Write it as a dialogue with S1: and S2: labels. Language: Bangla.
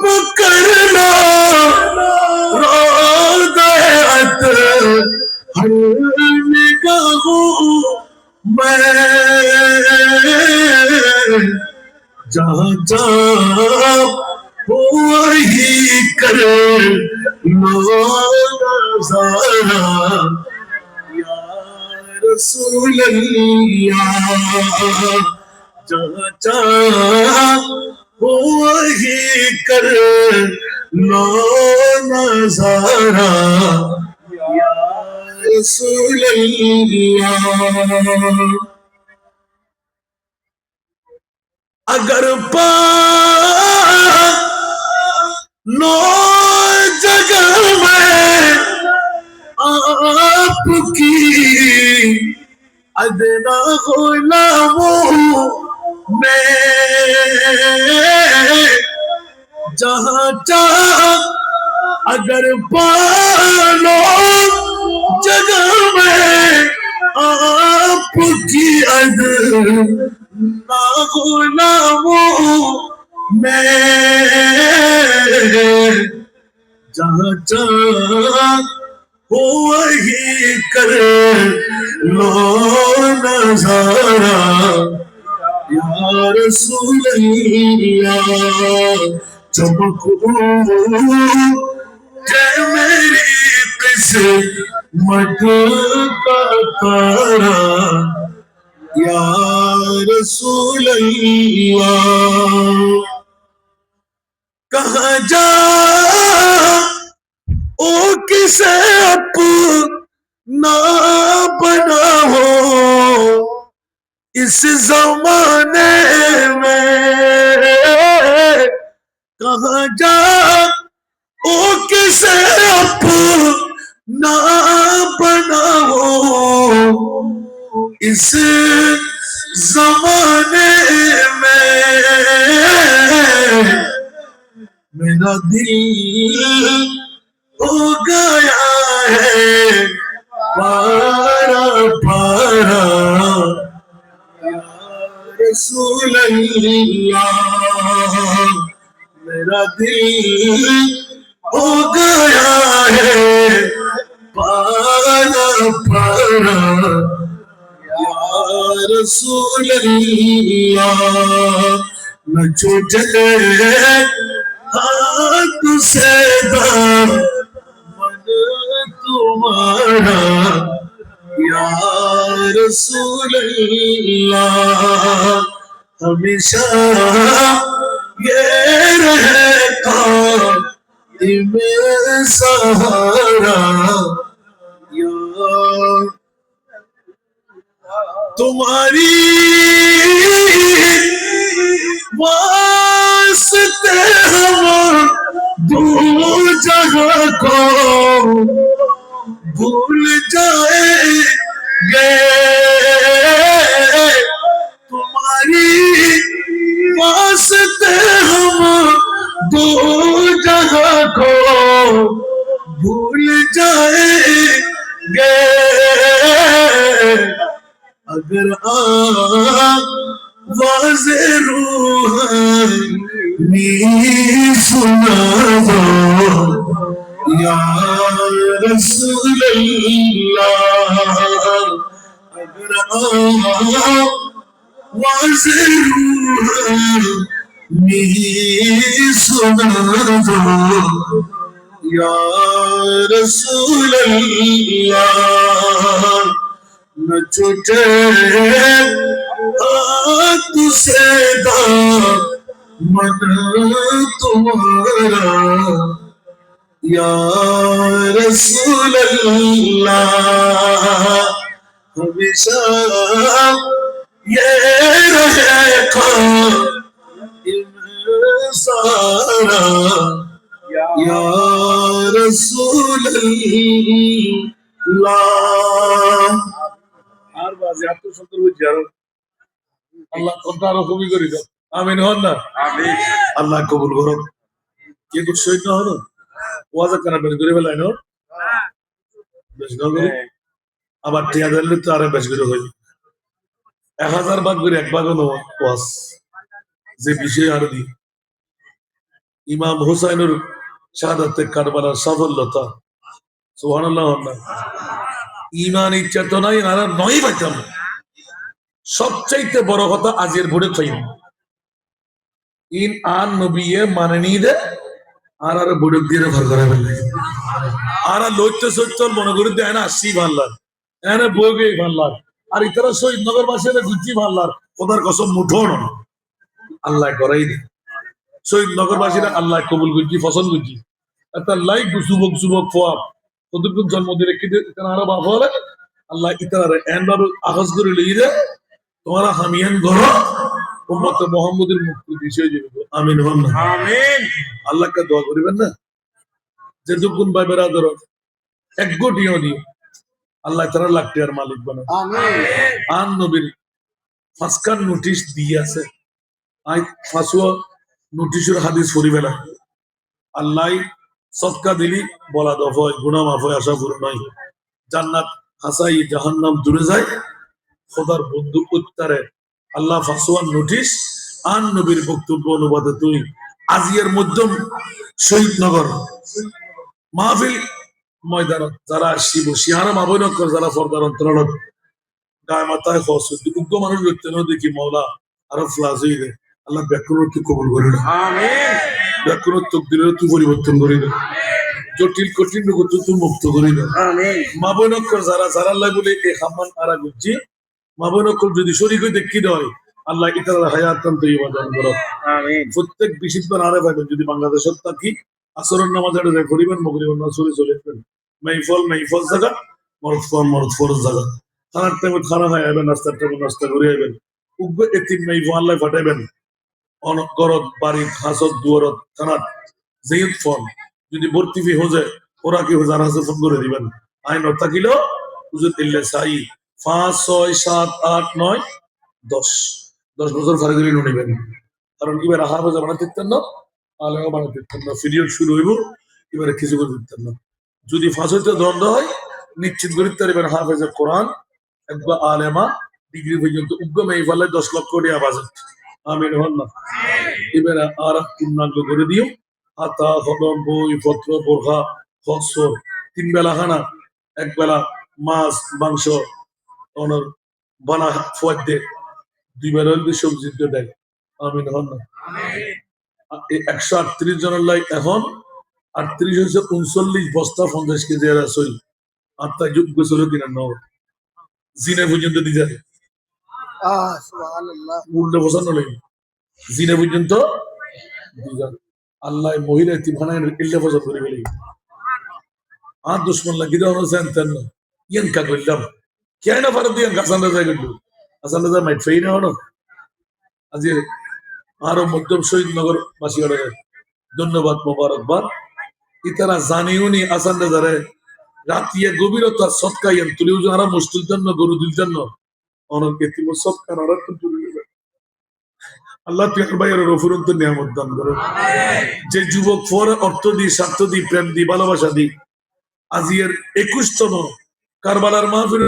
S1: پکڑنا رادت ہر نگاہوں میں جہاں جہاں وہی کر نظارہ رسول اللہ جہاں جہاں وہی کر لو رسول اللہ۔ اگر پا نو جگہ میں آپ کی ادنا غلاموں میں जहाँ चाह अगर पालो जगह में आपकी अद ना गुलामों में जहाँ चाह हो वही कर लो नजारा यार सुनिया چمک کہ میری پس مٹ کا تارا یا رسول کہاں جا؟ او کسے نہ بنا ہو، اس زمانے میں کہاں جا او کسے اپنا بناؤ اس زمانے میں میرا دل ہو گیا ہے، پارا پارا۔ رسول اللہ मेरा दिल हो गया है पारा पारा या रसूल अल्लाह न छूटे हाथ से दाम मन तुम्हारा यार रसूल अल्लाह हमेशा سہارا تمہاری واسطے ہم دو جہاں کو بھول جائے گے۔ برآب واز روحم نیف ندا رسول الله اگر آب واز روحم يا رسول الله न छूटे हाथ से मन तुम्हारा या रसूल अल्लाह हमेशा ये रहेगा सारा या रसूल अल्लाह
S2: আর বাজে এত সুন্দর বুঝছি আরও আল্লাহ তোমরা আরও কবি করি দাও। আমিন হন না?
S1: আল্লাহ কবুল করো
S2: কে তো শহীদ না হলো? ওয়াজা কেন বের করে ফেলাই না? বেশ করে আবার টিয়া দিলে তো আরও বেশ করে হইবে এক হাজার ভাগ করে এক ভাগ হলো ওয়াজ। যে বিষয় আরও দিই
S1: ইমাম হুসাইনুর শাহাদাতে কারবালার সাফল্যতা। আল্লাহ ইমানি চেতনায় আর নয় পাইতাম। সবচাইতে বড় কথা আজের ভোরে পাইম। ইন আর নবিয়ে মানে নি দে, আর আর বুড়ক দিয়ে আর আর লইতে সত্যল মনে করে দেয় না ভাল্লার এনে ভাল্লার আর ইতারা শহীদ নগর বাসীর গুজি ভাল্লার ওদের কসম মুঠো আল্লাহ করাই দে। শহীদ নগরবাসীরা আল্লাহ কবুল গুজি ফসল গুজি একটা লাইক যুবক যুবক ফোয়াব। কতটুকু জন্ম রেখে দিয়ে আরও বাপ হলে আল্লাহ ইতারা এন ভাবে আহস করে লই দে তোমরা হামিয়ান করো উম্মত মোহাম্মদের মুক্তি বিষয় আমিন হন
S2: আমিন।
S1: আল্লাহকে দোয়া করিবেন না? যে দুগুণ ভাই বেড়াদর এক কোটিও দিয়ে আল্লাহ তারা লাখ টাকার মালিক
S2: আমিন।
S1: আন নবীর ফাঁসকার নোটিশ দিয়ে আছে। আই ফাঁসুয়া নোটিশের হাদিস পড়িবে না। আল্লাহ সৎকা দিলি, বলা দফ গুণা মাফ হয়, আশা পুরো নয় জান্নাত হাসাই জাহান্নাম দূরে যায়। খোদার বন্ধু উত্তরে। আল্লাহ ফাঁসুয়ার নোটিশ আন নবীর বক্তব্য অনুবাদে তুই আজিয়ার মধ্যম শহীদ নগর মাহফিল ময়দানত, যারা শিব শিহারা মাবৈনকর যারা ফরদার অন্তরালত। গায়ে মাথায় খস উগ্র মানুষ ব্যক্তি দেখি মৌলা আরও ফ্লাস হয়ে আল্লাহ ব্যাকুরত্ব কবুল করে না ব্যাকুরত্ব তুই পরিবর্তন করি না জটিল কঠিন রোগ তুই মুক্ত করি না
S2: আমিন।
S1: মাবৈনকর যারা যারা আল্লাহ বলে এই হামান আরা গুজি মাবৈনকর যদি শরীর হয়ে দেখি দেয় আল্লাহ ইতারা হায়াতান তো ইবাদন করো
S2: আমিন।
S1: প্রত্যেক বিশিষ্ট আরে পাইবেন যদি বাংলাদেশত থাকি আসরের নামাজ এটা যায় করিবেন মগরিবের নামাজ চলে চলে মাইফল মাইফল জায়গা মরদ ফল মরদ ফরজ জায়গা খানার টাইমে খানা খাই আইবেন নাস্তার টাইমে নাস্তা করে আইবেন। উগ্র এতিম মাইফ আল্লাহ ফাটাইবেন। অনকরত বাড়ি হাসত দুয়ারত খানার যেইত ফল। যদি ভর্তি ফি হয়ে যায় ওরা কি হাজার হাজার ফোন করে দিবেন? আইন থাকিলেও হুজুর ইল্লে সাই পাঁচ, ছয়, সাত, আট, নয়, দশ। দশ বছর ফারে দিলে নিবেন। কারণ এবার হাফেজ বানাতে দিতেন না আলেমা বানাতে দিতেন না। পিরিয়ড শুরু হইব, এবারে কিছু করে দিতেন না। যদি ফাঁস হইতে হয়, নিশ্চিত করে দিতে পারবেন হাফেজের কোরআন, একবার আলেমা, ডিগ্রি পর্যন্ত উগ্র মেয়ে ফেলে দশ লক্ষ টাকা বাজেট আমিন না। এবারে আর পূর্ণাঙ্গ করে দিও। হাতা ফসল তিন বেলা খানা এক বেলা মাছ, মাংস বানা, ফুয়াদ দে, দুই বেলা হইলে সবজি দিয়ে দেয় আমিন একশো আটত্রিশ জনের লাই এখন, আটত্রিশ হয়েছে উনচল্লিশ বস্তা পঞ্চাশ কেজি আর সই আর তাই যোগ্য ছিল কিনা? ন। জিনে পর্যন্ত দিয়ে যায় উল্টে ধন্যবাদ মোবারকবাদ। ইতারা জানিও নি আসান রাজারে রাতিয়ে গভীরতা সৎকাইয়েন তুলিও যারা মুশকিল জন্য গরু দিল জন্য অনেক এতিম সব আর কিন্তু আল্লাহ তুই ভাইয়ের রফুরন্ত নিয়ামত দান করো যে যুবক পরে অর্থ দি স্বার্থ দি প্রেম দি ভালোবাসা দি আজিয়ের একুশতম কারবালার মাহফিল